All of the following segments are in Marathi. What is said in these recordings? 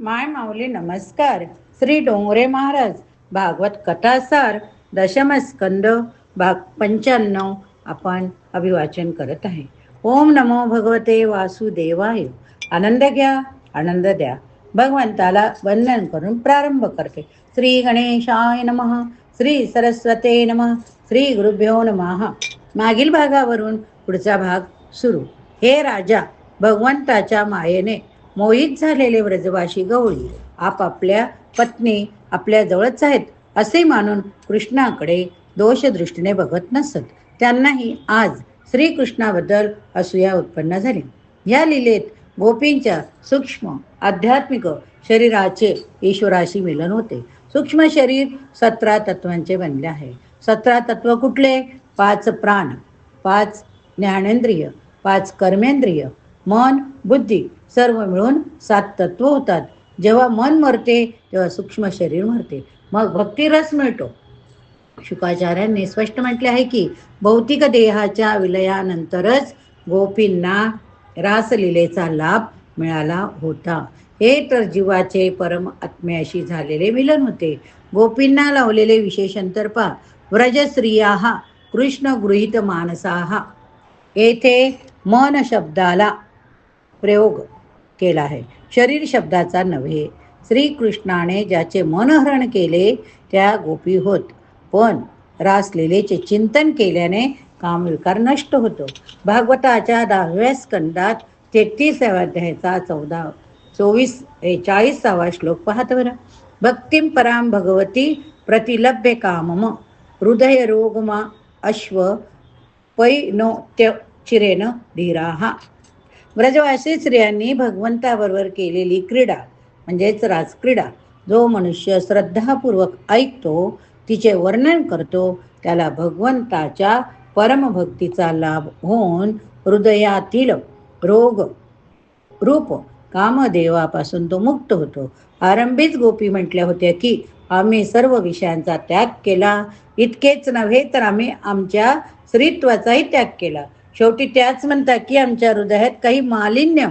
माय माऊली नमस्कार. श्री डोंगरे महाराज भागवत कथासार दशमस्कंद भाग पंच्याण्णव आपण अभिवाचन करत आहे. ओम नमो भगवते वासुदेवाय. आनंद घ्या आनंद द्या. भगवंताला वंदन करून प्रारंभ करते. श्री गणेशाय नमः श्री सरस्वते नमः श्री गुरुभ्यो नमः. मागील भागावरून पुढचा भाग सुरू. हे राजा भगवंताच्या मायेने मोहित झालेले व्रजवाशी गवळी आपापल्या पत्नी आपल्या जवळच आहेत असे मानून कृष्णाकडे दोषदृष्टीने बघत नसत. त्यांनाही आज श्रीकृष्णाबद्दल असूया उत्पन्न झाली. या लिलेत गोपींच्या सूक्ष्म आध्यात्मिक शरीराचे ईश्वराशी मिलन होते. सूक्ष्म शरीर सतरा तत्वांचे बनले आहे. सतरा तत्व कुठले? पाच प्राण पाच ज्ञानेंद्रिय पाच कर्मेंद्रिय मन बुद्धी सर्व मिळून सात तत्व होतात. जेव्हा मन मरते तेव्हा सूक्ष्म शरीर मरते. मग भक्तिरस मिळतो. शुकाचार्यांनी स्पष्ट म्हटले आहे की भौतिक देहाच्या विलयानंतरच गोपींना रासलीलेचा लाभ मिळाला होता. हे तर जीवाचे परम आत्म्याशी झालेले मिलन होते. गोपींना लावलेले विशेषांतर पा व्रजस्त्रिया कृष्ण गृहित मानसाहा येथे मन शब्दाला प्रयोग केला आहे. शरीर शब्दाचा नव्हे. श्रीकृष्णाने ज्याचे मनहरण केले त्या गोपी होत. पण रासलेलेचे चिंतन केल्याने कामविकार नष्ट होतो. भागवताच्या दहाव्या स्कंदात तेहतीसाव्या अध्यायाचा चौदा चोवीस चाळीसावा श्लोक पाहत बरं. भक्तिम पराम भगवती प्रतिलभ्य कामम. हृदय रोगमा अश्व पैनोत्य चिरेन धीराहा व्रजवासी स्त्रियांनी भगवंताबरोबर केलेली क्रीडा म्हणजेच राजक्रीडा जो मनुष्य श्रद्धापूर्वक ऐकतो तिचे वर्णन करतो त्याला भगवंताच्या परमभक्तीचा लाभ होऊन हृदयातील रोग रूप कामदेवापासून तो मुक्त होतो. आरंभीच गोपी म्हटल्या होत्या की आम्ही सर्व विषयांचा त्याग केला. इतकेच नव्हे तर आम्ही आमच्या स्त्रीत्वाचाही त्याग केला. शेवटी त्याच म्हणतात की आमच्या हृदयात काही मालिन्य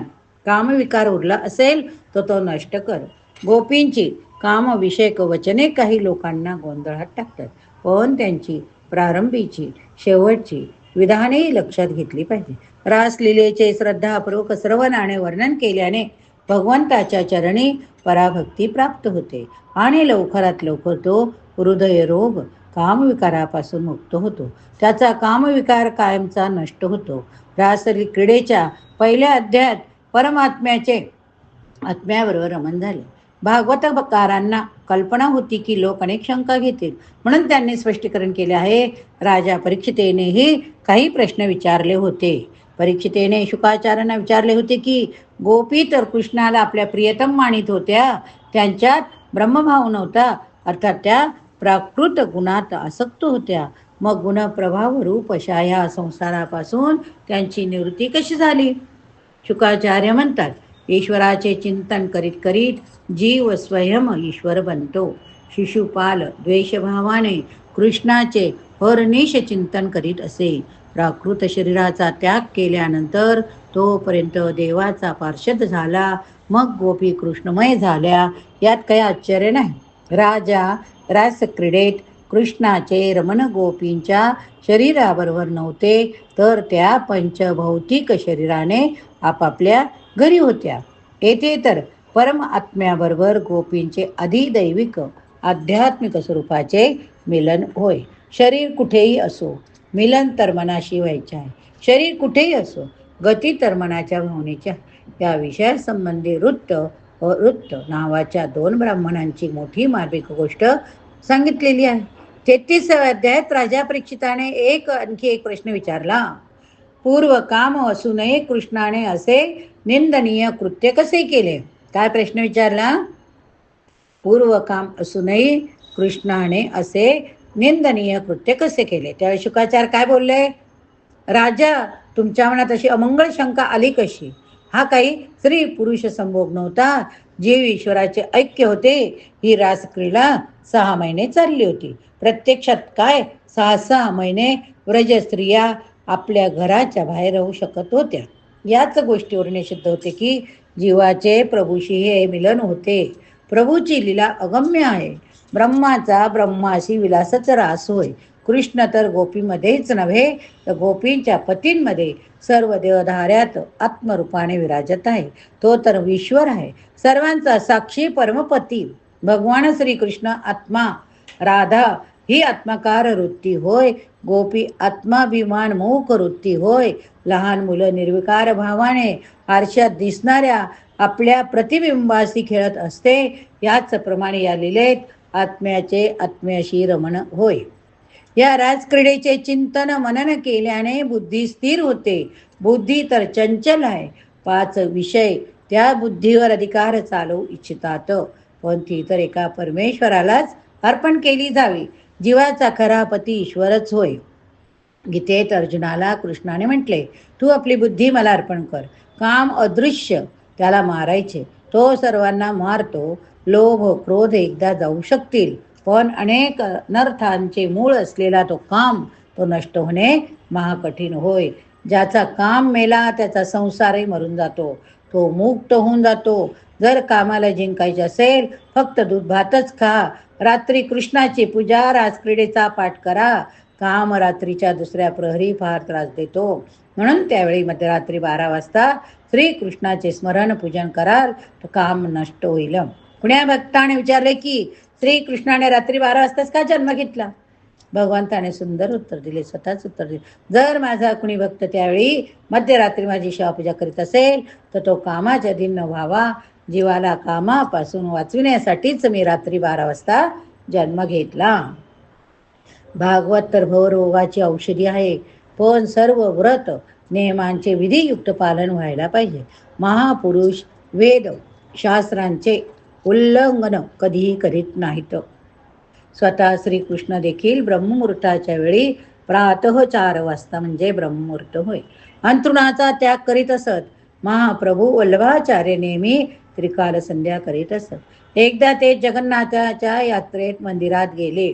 कामविकार उरला असेल तर तो नष्ट कर. गोपींची कामविषयक वचने काही लोकांना गोंधळात टाकतात. पण त्यांची प्रारंभीची शेवटची विधानेही लक्षात घेतली पाहिजे. रासलीलेचे श्रद्धापूर्वक श्रवणाने वर्णन केल्याने भगवंताच्या चरणी पराभक्ती प्राप्त होते आणि लवकरात लवकर तो हृदयरोग कामविकारापासून मुक्त होतो. त्याचा कामविकार कायमचा नष्ट होतो. रासरी क्रीडेच्या पहिल्या अध्यायात परमात्म्याचे आत्म्याबरोबर रमण झाले. भागवतकारांना कल्पना होती की लोक अनेक शंका घेतील. म्हणून त्यांनी स्पष्टीकरण केले आहे राजा परीक्षितेनेही काही प्रश्न विचारले होते. परीक्षितेने शुकाचार्यांना विचारले होते की गोपी तर कृष्णाला आपल्या प्रियतम मानित होत्या. त्यांच्यात ब्रह्मभाव नव्हता. अर्थात त्या प्राकृत गुणात आसक्त होत्या. मग गुणप्रभाव रूप अशा या संसारापासून त्यांची निवृत्ती कशी झाली? शुकाचार्य म्हणतात ईश्वराचे चिंतन करीत करीत जीव स्वयं ईश्वर बनतो. शिशुपाल द्वेषभावाने कृष्णाचे हरनिश चिंतन करीत असे. प्राकृत शरीराचा त्याग केल्यानंतर तोपर्यंत देवाचा पार्षद झाला. मग गोपी कृष्णमय झाल्या. यात काही आश्चर्य नाही. राजा रास क्रीडेट कृष्णाचे रमण गोपींच्या शरीराबरोबर नव्हते तर त्या पंचभौतिक शरीराने आपापल्या घरी होत्या. येथे तर परम आत्म्याबरोबर गोपींचे अधिदैविक आध्यात्मिक स्वरूपाचे मिलन होय. शरीर कुठेही असो मिलन तर मनाशी व्हायचे आहे. शरीर कुठेही असो गती तर मनाच्या भावनेच्या या विषयासंबंधी वृत्त वृत्त नावाच्या दोन ब्राह्मणांची मोठी मार्मिक गोष्ट सांगितलेली आहे. तेहतीसाव्या अध्यायात राजा परीक्षिताने एक आणखी एक प्रश्न विचारला. पूर्व काम असूनही कृष्णाने असे निंदनीय कृत्य कसे केले? काय प्रश्न विचारला? पूर्व काम असूनही कृष्णाने असे निंदनीय कृत्य कसे केले? त्यावेळी शुकाचार काय बोलले? राजा तुमच्या मनात अशी अमंगळ शंका आली कशी? हा काही स्त्री पुरुष संभोग नव्हता. जीव ईश्वराचे ऐक्य होते ही रासक्रीडा सहा महिने चालली होती. प्रत्यक्षात काय? सहा सहा महिने व्रज स्त्रिया आपल्या घराच्या बाहेर राहू शकत होत्या. याच गोष्टीवरून सिद्ध होते की जीवाचे प्रभूशी हे मिलन होते. प्रभूची लीला अगम्य आहे. ब्रह्माचा ब्रह्माशी विलासच रास होय. कृष्ण तर गोपीमध्येच नव्हे तर गोपींच्या पतींमध्ये सर्व देवधाऱ्यात आत्मरूपाने विराजत आहे. तो तर ईश्वर आहे. सर्वांचा साक्षी परमपती. भगवान श्रीकृष्ण आत्मा राधा ही आत्माकार वृत्ती होय. गोपी आत्माभिमान मोक वृत्ती होय. लहान मुलं निर्विकार भावाने आरशात दिसणाऱ्या आपल्या प्रतिबिंबाशी खेळत असते. याच प्रमाणे या लिलेत आत्म्याचे आत्म्याशी रमण होय. या राजक्रीडेचे चिंतन मनन केल्याने बुद्धी स्थिर होते. बुद्धी तर चंचल आहे. पाच विषय त्या बुद्धीवर अधिकार चालवू इच्छितात. पण ती तर एका परमेश्वरालाच अर्पण केली जावी. जीवाचा खरा पती ईश्वरच होय. गीतेत अर्जुनाला कृष्णाने म्हटले तू आपली बुद्धी मला अर्पण कर. काम अदृश्य त्याला मारायचे. तो सर्वांना मारतो. लोभ क्रोध एकदा जाऊ शकतील. पण अनेक अनर्थांचे मूळ असलेला तो काम तो नष्ट होणे महाकठीण होय. ज्याचा काम मेला त्याचा संसारही मरून जातो. तो मुक्त होऊन जातो. जर कामाला जिंकायचे असेल फक्त दूध भातच खा. रात्री कृष्णाची पूजा राजक्रीडेचा पाठ करा. काम रात्रीच्या दुसऱ्या प्रहरी फार त्रास देतो. म्हणून त्यावेळी मध्यरात्री बारा वाजता श्रीकृष्णाचे स्मरण पूजन कराल तर काम नष्ट होईल. कुण्या भक्ताने विचारले की श्रीकृष्णाने रात्री बारा वाजताच का जन्म घेतला? भगवंताने सुंदर उत्तर दिले स्वतःच उत्तर दिले. जर माझा कुणी भक्त त्यावेळी मध्यरात्री माझी शिवापूजा करीत असेल तर तो कामाच्या दिन व्हावा. जीवाला कामापासून वाचविण्यासाठीच मी रात्री बारा वाजता जन्म घेतला. भागवत तर भवरोगाची औषधी आहे पण सर्व व्रत नियमांचे विधियुक्त पालन व्हायला पाहिजे. महापुरुष वेद शास्त्रांचे उल्लंघन कधीही करीत नाहीत. स्वतः श्रीकृष्ण देखील ब्रह्ममुहूर्ताच्या वेळी प्रातः चार वाजता म्हणजे ब्रह्ममुहूर्त होय. अंतरुणाचा त्याग करीत असत. महाप्रभू वल्लभाचार्य नेहमी त्रिकाल संध्या करीत असत. एकदा ते जगन्नाथाच्या यात्रेत मंदिरात गेले.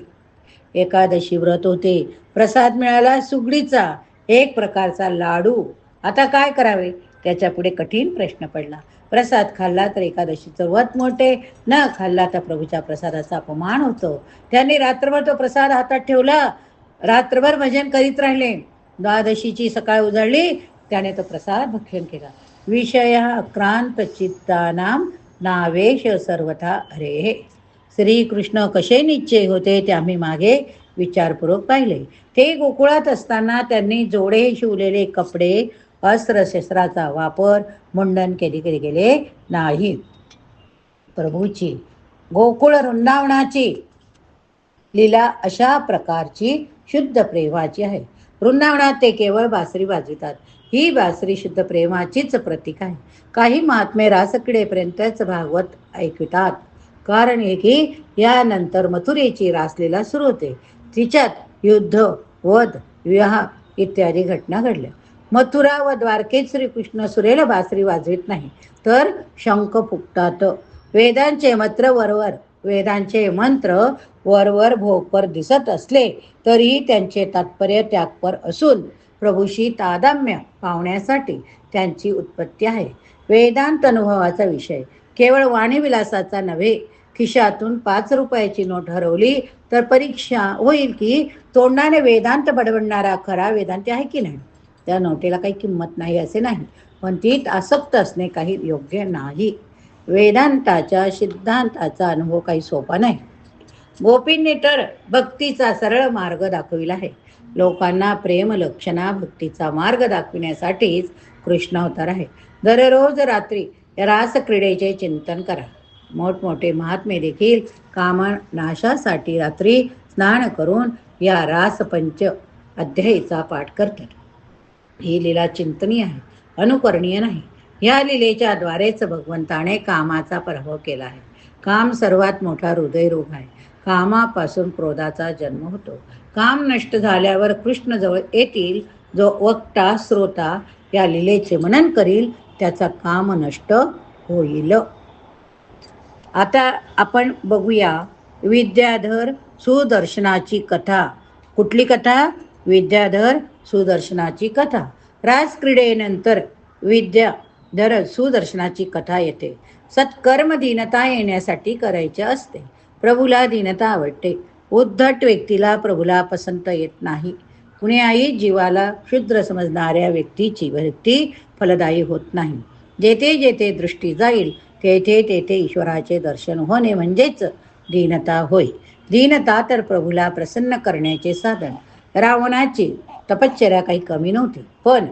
एकादशी व्रत होते. प्रसाद मिळाला सुगडीचा. एक प्रकारचा लाडू. आता काय करावे? त्याच्या पुढे कठीण प्रश्न पडला. प्रसाद खाल्ला तर एकादशीचं व्रत मोठे. न खाल्ला तर प्रभूच्या प्रसादाचा अपमान होतो. त्यांनी रात्रभर तो प्रसाद हातात ठेवला. रात्रभर भजन करीत राहिले. द्वादशीची सकाळ उजळली. त्याने तो प्रसाद भक्षण केला. विषय अक्रांत चित्तानाम नावेश सर्वथा हरे. श्रीकृष्ण कसे निश्चय होते ते आम्ही मागे विचारपूर्वक पाहिले. ते गोकुळात असताना त्यांनी जोडे शिवलेले कपडे अस्त्रशस्त्राचा वापर मुंडन केले केले गेले नाही. प्रभूची गोकुळ वृंदावनाची लीला अशा प्रकारची शुद्ध प्रेमाची आहे. वृंदावनात ते केवळ बासरी वाजवितात. ही बासरी शुद्ध प्रेमाचीच प्रतीक आहे. काही महात्मे रासकडेपर्यंतच भागवत ऐकतात. कारण हे की यानंतर मथुरेची रासलीला सुरू होते. तिच्यात युद्ध वध विवाह इत्यादी घटना घडल्या. मथुरा व द्वारकेत श्रीकृष्ण सुरेल बासरी वाजवित नाही. तर शंख फुकतात वेदांचे मंत्र वरवर वेदांचे मंत्र वरवर भोगपर दिसत असले तरीही त्यांचे तात्पर्य त्यागपर असून प्रभूशी तादाम्य पावण्यासाठी त्यांची उत्पत्ती आहे. वेदांत अनुभवाचा विषय. केवळ वाणीविलासाचा नव्हे खिशातून पाच रुपयाची नोट हरवली तर परीक्षा होईल की तोंडाने वेदांत बडबडणारा खरा वेदांत आहे की नाही? त्या नोटेला काही किंमत नाही असे नाही. पण तीत आसक्त असणे काही योग्य नाही. वेदांताच्या सिद्धांताचा अनुभव काही सोपा नाही. गोपींनी तर भक्तीचा सरळ मार्ग दाखविला आहे. लोकांना प्रेम लक्षणा भक्तीचा मार्ग दाखविण्यासाठीच कृष्ण अवतार आहे. दररोज रात्री रासक्रीडेचे चिंतन करा. मोठमोठे महात्मे देखील कामनाशासाठी रात्री स्नान करून या रासपंच अध्यायीचा पाठ करतात. ही लीला चिंतनीय आहे अनुकरणीय नाही. या लीलेच्या द्वारेच भगवंताने कामाचा पराभव केला आहे. काम सर्वात मोठा हृदयरोग आहे. कामापासून क्रोधाचा जन्म होतो. काम नष्ट झाल्यावर कृष्ण जवळ येतील जो वक्ता श्रोता या लीलेचे मनन करील त्याचा काम नष्ट होईल. आता आपण बघूया विद्याधर सुदर्शनाची कथा. कुठली कथा? विद्याधर सुदर्शनाची कथा. राजक्रीडेनंतर विद्या दररोज सुदर्शनाची कथा येते. सत्कर्म दीनता येण्यासाठी करायचे असते. प्रभूला दीनता आवडते. उद्धट व्यक्तीला प्रभूला पसंत येत नाही. कुण्याही जीवाला क्षुद्र समजणाऱ्या व्यक्तीची व्यक्ती फलदायी होत नाही. जेथे जेथे दृष्टी जाईल तेथे तेथे ईश्वराचे दर्शन होणे म्हणजेच दीनता होय. दीनता तर प्रभूला प्रसन्न करण्याचे साधन. रावणाची तपश्चर्या काही कमी नव्हती. पण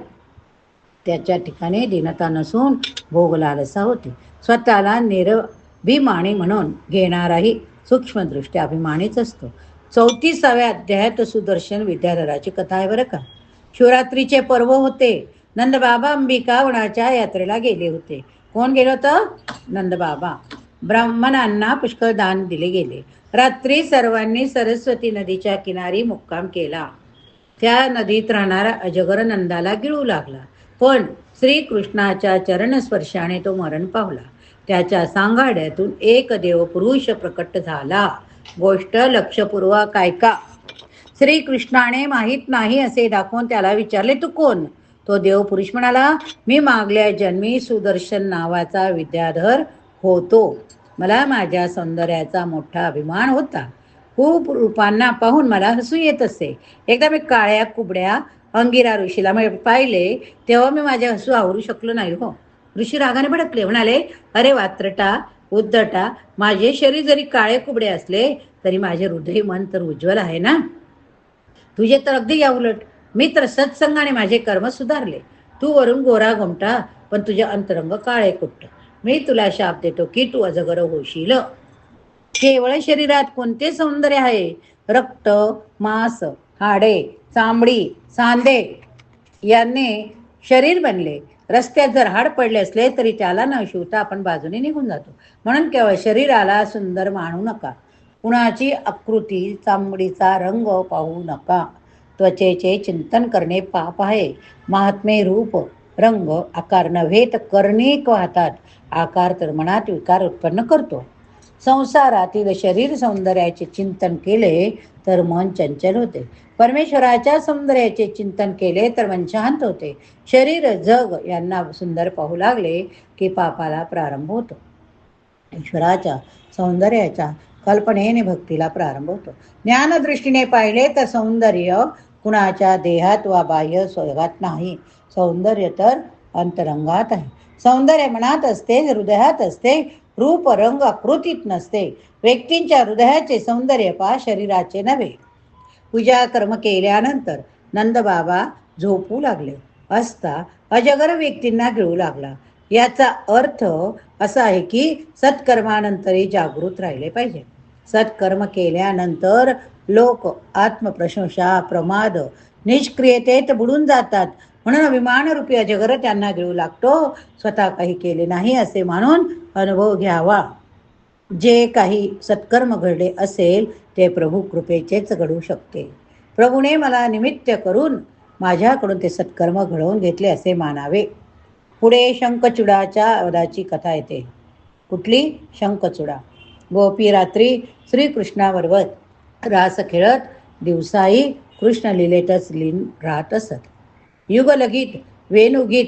त्याच्या ठिकाणी दीनता नसून भोग लालसा होती. स्वतःला निरभिमानी म्हणून घेणाराही सूक्ष्मदृष्ट्या अभिमानीच असतो. चौतीसाव्या अध्यायात सुदर्शन विद्याधराची कथा आहे बरं का? शिवरात्रीचे पर्व होते. नंदबाबा अंबिकावणाच्या यात्रेला गेले होते. कोण गेलं होतं? नंदबाबा. ब्राह्मणांना पुष्कळ दान दिले गेले. रात्री सर्वांनी सरस्वती नदीच्या किनारी मुक्काम केला. त्या नदीत राहणारा अजगर नंदाला गिळू लागला. पण श्रीकृष्णाच्या चरणस्पर्शाने तो मरण पावला. त्याच्या सांगाड्यातून एक देवपुरुष प्रकट झाला. गोष्ट लक्षपूर्वक ऐका. श्रीकृष्णाने माहीत नाही असे दाखवून त्याला विचारले तू कोण? तो देवपुरुष म्हणाला मी मागल्या जन्मी सुदर्शन नावाचा विद्याधर होतो. मला माझ्या सौंदर्याचा मोठा अभिमान होता. खूप रूपांना पाहून मला हसू येत असे. एकदा मी काळ्या कुबड्या अंगिरा ऋषीला मी पाहिले तेव्हा मी माझ्या हसू आवरू शकलो नाही हो. ऋषी रागाने भडकले म्हणाले अरे वात्रटा उद्धटा माझे शरीर जरी काळे कुबडे असले तरी माझे हृदय मन तर उज्ज्वल आहे ना? तुझे तर अगदी या उलट मी तर सत्संगाने माझे कर्म सुधारले. तू वरून गोरा घुमटा पण तुझे अंतरंग काळे कुट्ट. मी तुला शाप देतो की तू अजगर होशील. केवळ शरीरात कोणते सौंदर्य आहे? रक्त मांस हाडे चामडी सांदे याने शरीर बनले. रस्त्यात जर हाड पडले असले तरी त्याला न शिवता आपण बाजूने निघून जातो. म्हणून केवळ शरीराला सुंदर मानू नका. कुणाची आकृती चामडीचा रंग पाहू नका. त्वचेचे चिंतन करणे पाप आहे. महात्मे रूप रंग आकार नव्हे तर कर्णिक वाहतात. आकार तर मनात विकार उत्पन्न करतो. संसारातील शरीर सौंदर्याचे चिंतन केले तर मन चंचल होते. परमेश्वराच्या सौंदर्याचे चिंतन केले तर मन शांत होते. शरीर जग यांना सुंदर पाहू लागले की पापाला प्रारंभ होतो. ईश्वराच्या सौंदर्याच्या कल्पनेने भक्तीला प्रारंभ होतो. ज्ञानदृष्टीने पाहिले तर सौंदर्य कुणाच्या देहात वा बाह्य स्वर्गात नाही. सौंदर्य तर अंतरंगात आहे. सौंदर्य मनात असते हृदयात असते रूप रंग आकृतीत नसते. व्यक्तींच्या हृदयाचे सौंदर्य पा शरीराचे नव्हे. पूजा कर्म केल्यानंतर नंदबाबा झोपू लागले. असता अजगर व्यक्तींना गिळू लागला. याचा अर्थ असा आहे की सत्कर्मानंतरही जागृत राहिले पाहिजे. सत्कर्म केल्यानंतर लोक आत्मप्रशंसा प्रमाद निष्क्रियतेत बुडून जातात. म्हणून अभिमानरूपी अजगर त्यांना गिळू लागतो. स्वतः काही केले नाही असे मानून अनुभव घ्यावा. जे काही सत्कर्म घडले असेल ते प्रभू कृपेचेच घडू शकते. प्रभूने मला निमित्त करून माझ्याकडून ते सत्कर्म घडवून घेतले असे मानावे. पुढे शंखचुडाच्या वदाची कथा येते. कुठली? शंखचुडा. गोपी रात्री श्रीकृष्णाबरोबर रास खेळत दिवसाही कृष्ण लिलेतच लीन राहत असत. युगलगीत वेणुगीत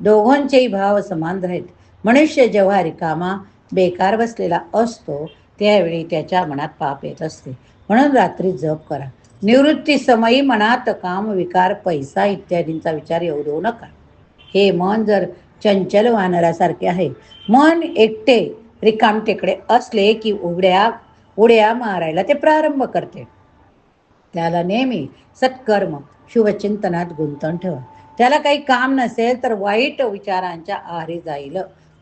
दोघांचेही भाव समान राहीत. मनुष्य जेव्हा रिकामा बेकार बसलेला असतो त्यावेळी त्याच्या मनात पाप येत असते. म्हणून रात्री जप करा. निवृत्ती समयी मनात काम विकार पैसा इत्यादींचा विचार येऊ देऊ नका. हे मन जर चंचल वानरासारखे आहे मन एकटे रिकामटेकडे असले की उघड्या उड्या मारायला ते प्रारंभ करते. त्याला नेहमी सत्कर्म शुभचिंतनात गुंतवून ठेवा. त्याला काही काम नसेल तर वाईट विचारांच्या आहारी जाईल.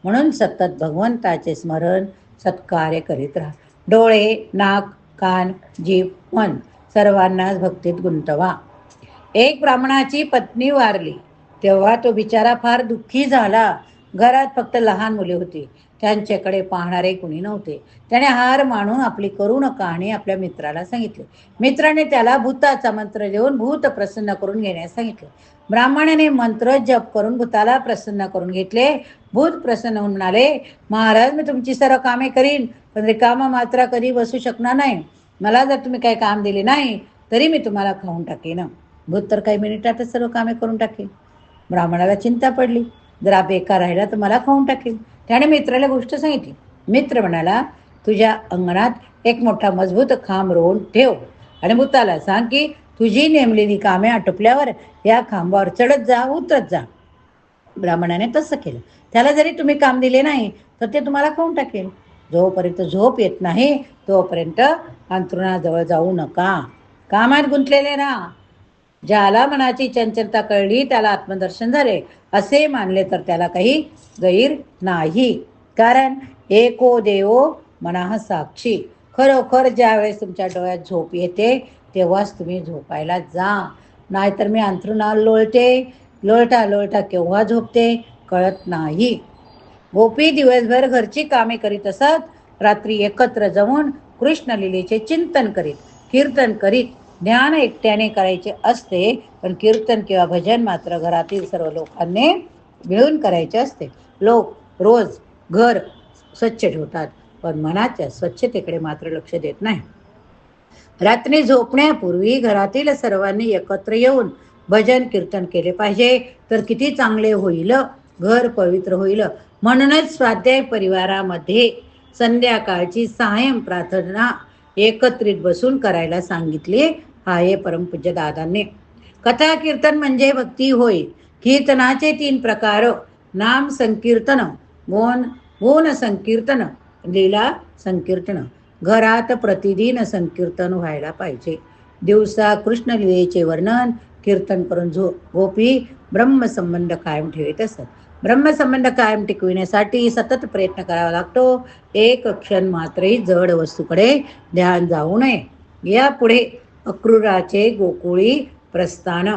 म्हणून सतत भगवंताचे स्मरण सत्कार्य करीत राहा. डोळे नाक कान जीभ मन सर्वांनाच भक्तीत गुंतवा. एक ब्राह्मणाची पत्नी वारली. तेव्हा तो बिचारा फार दुःखी झाला. घरात फक्त लहान मुले होती. त्यांच्याकडे पाहणारे कुणी नव्हते. त्याने हार मानून आपली करुण कहाणी आपल्या मित्राला सांगितली. मित्राने त्याला भूताचा मंत्र देऊन भूत प्रसन्न करून घेण्यास सांगितले. ब्राह्मणाने मंत्र जप करून भूताला प्रसन्न करून घेतले. भूत प्रसन्न होऊन म्हणाले महाराज मी तुमची सर्व कामे करीन पण रिकामा मात्रा कधी बसू शकणार नाही. मला जर तुम्ही काही काम दिले नाही तरी मी तुम्हाला खाऊन टाकेन. भूत तर काही मिनिटातच सर्व कामे करून टाकेल. ब्राह्मणाला चिंता पडली. जरा बेकार राहिला तर मला खाऊन टाकेल. त्याने मित्राला गोष्ट सांगितली. मित्र म्हणाला तुझ्या अंगणात एक मोठा मजबूत खांब रोवून ठेव आणि भूताला सांग की तुझी नेमलेली कामे आटोपल्यावर या खांबावर चढत जा उतरत जा. ब्राह्मणाने तसं केलं. त्याला जरी तुम्ही काम दिले नाही तर ते तुम्हाला खाऊन टाकेल. जोपर्यंत झोप येत नाही तोपर्यंत अंथरुणाजवळ जाऊ नका. कामात गुंतलेले ना ज्याला मनाची चंचलता कळली त्याला आत्मदर्शन झाले. असे मानले तर त्याला काही गैर नाही. कारण एको देवो मना साक्षी. खरोखर ज्यावेळेस तुमच्या डोळ्यात झोप येते तेव्हाच तुम्ही झोपायला जा. नाहीतर मी अंथरुणाल लोळते. लोळटा लोळटा केव्हा झोपते कळत नाही. गोपी दिवसभर घरची कामे करीत असत. रात्री एकत्र जमून कृष्णलीलेचे चिंतन करीत कीर्तन करीत ज्ञान एकट्याने करायचे असते पण कीर्तन किंवा भजन मात्र घरातील सर्व लोकांनी मिळून करायचे असते. लोक रोज घर स्वच्छ ठेवतात पण मनाच्या स्वच्छतेकडे मात्र लक्ष देत नाही. रात्री झोपण्यापूर्वी घरातील सर्वांनी एकत्र येऊन भजन कीर्तन केले पाहिजे. तर किती चांगले होईल घर पवित्र होईल. म्हणूनच स्वाध्याय परिवारामध्ये संध्याकाळची सायं प्रार्थना एकत्रित बसून करायला सांगितली आहे परमपूज्य दादांनी कथा कीर्तन म्हणजे भक्ती होय. कीर्तनाचे तीन प्रकार नाम संकीर्तन गुण गुण संकीर्तन लीला संकीर्तन. घरात प्रतिदिन संकीर्तन व्हायला पाहिजे. दिवसा कृष्ण लीलेचे वर्णन कीर्तन करून झो गोपी ब्रह्मसंबंध कायम ठेवत असत. ब्रह्मसंबंध कायम टिकविण्यासाठी सतत प्रयत्न करावा लागतो. एक क्षण मात्रही जड वस्तूकडे ध्यान जाऊ नये. यापुढे अक्रूराचे गोकुळी प्रस्थान.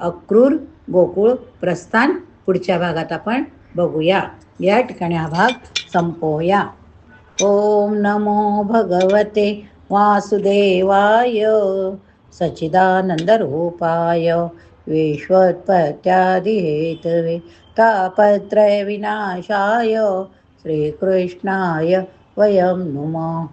अक्रूर गोकुळ प्रस्थान पुढच्या भागात आपण बघूया. या ठिकाणी हा भाग संपवूया. ओम नमो भगवते वासुदेवाय. सच्चिदानन्दरूपाय विश्वोत्पत्त्यादिहेतवे तापत्रयविनाशाय. श्रीकृष्णाय वयं नुमः.